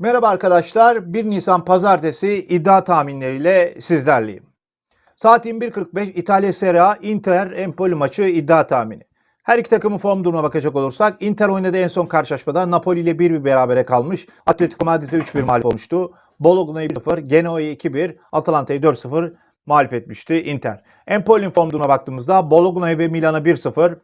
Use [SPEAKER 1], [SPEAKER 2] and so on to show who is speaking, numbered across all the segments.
[SPEAKER 1] Merhaba arkadaşlar. 1 Nisan Pazartesi iddia tahminleriyle sizlerleyim. Saat 21.45 İtalya Serie A Inter Empoli maçı iddia tahmini. Her iki takımın form durumuna bakacak olursak Inter oynadığı en son karşılaşmada Napoli ile 1-1 berabere kalmış. Atletico Madrid'e 3-1 mağlup olmuştu. Bologna'yı 1-0, Genoa'yı 2-1, Atalanta'yı 4-0 mağlup etmişti Inter. Empoli'nin form durumuna baktığımızda Bologna'yı ve Milan'a 1-0,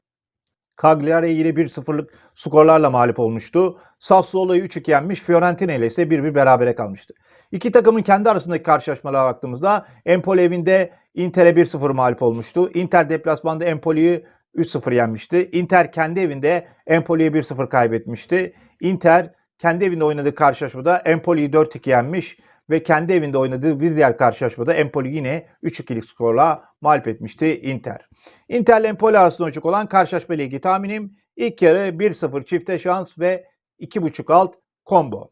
[SPEAKER 1] Cagliari ile 1-0'lık skorlarla mağlup olmuştu. Sassuolo'yu 3-2 yenmiş. Fiorentina ile ise 1-1 berabere kalmıştı. İki takımın kendi arasındaki karşılaşmalara baktığımızda Empoli evinde Inter'e 1-0 mağlup olmuştu. Inter deplasmanda Empoli'yi 3-0 yenmişti. Inter kendi evinde Empoli'ye 1-0 kaybetmişti. Inter kendi evinde oynadığı karşılaşmada Empoli'yi 4-2 yenmiş ve kendi evinde oynadığı bir diğer karşılaşmada Empoli yine 3-2'lik skorla mağlup etmişti Inter. Inter ile Empoli arasında oynayacak olan karşılaşma ile ilgili tahminim ilk yarı 1-0 çifte şans ve 2.5 alt combo.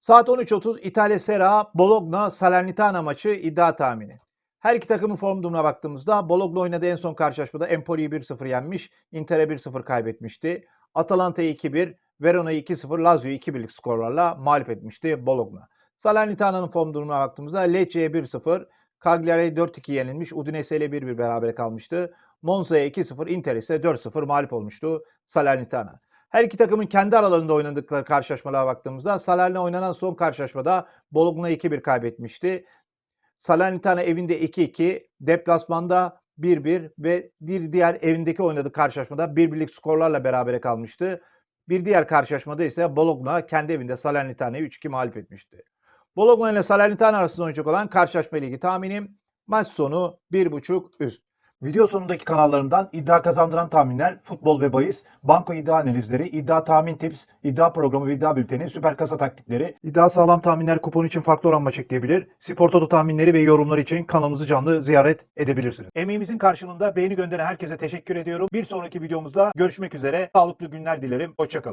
[SPEAKER 1] Saat 13.30 İtalya Serie A Bologna Salernitana maçı iddia tahmini. Her iki takımın form durumuna baktığımızda Bologna oynadığı en son karşılaşmada Empoli'yi 1-0 yenmiş, Inter'e 1-0 kaybetmişti. Atalanta'yı 2-1, Verona'yı 2-0, Lazio'yu 2-1'lik skorlarla mağlup etmişti Bologna. Salernitana'nın form durumuna baktığımızda Lecce'ye 1-0, Cagliari'ye 4-2 yenilmiş, Udinese ile 1-1 berabere kalmıştı. Monza'ya 2-0, Inter ise 4-0 mağlup olmuştu Salernitana. Her iki takımın kendi aralarında oynadıkları karşılaşmalara baktığımızda Salernitana oynanan son karşılaşmada Bologna 2-1 kaybetmişti. Salernitana evinde 2-2, deplasmanda 1-1 ve bir diğer evindeki oynadığı karşılaşmada 1-1'lik skorlarla berabere kalmıştı. Bir diğer karşılaşmada ise Bologna kendi evinde Salernitana'yı 3-2 mağlup etmişti. Bologna ile Salernitana arasında oynayacak olan karşılaşma ilgili tahminim maç sonu 1.5 üst.
[SPEAKER 2] Video sonundaki kanallarından iddia kazandıran tahminler, futbol ve bahis, banko iddia analizleri, iddia tahmin tips, iddia programı ve iddia bülteni, süper kasa taktikleri, iddia sağlam tahminler kupon için farklı oran maç ekleyebilir, spor toto tahminleri ve yorumlar için kanalımızı canlı ziyaret edebilirsiniz. Emeğimizin karşılığında beğeni gönderen herkese teşekkür ediyorum. Bir sonraki videomuzda görüşmek üzere. Sağlıklı günler dilerim. Hoşçakalın.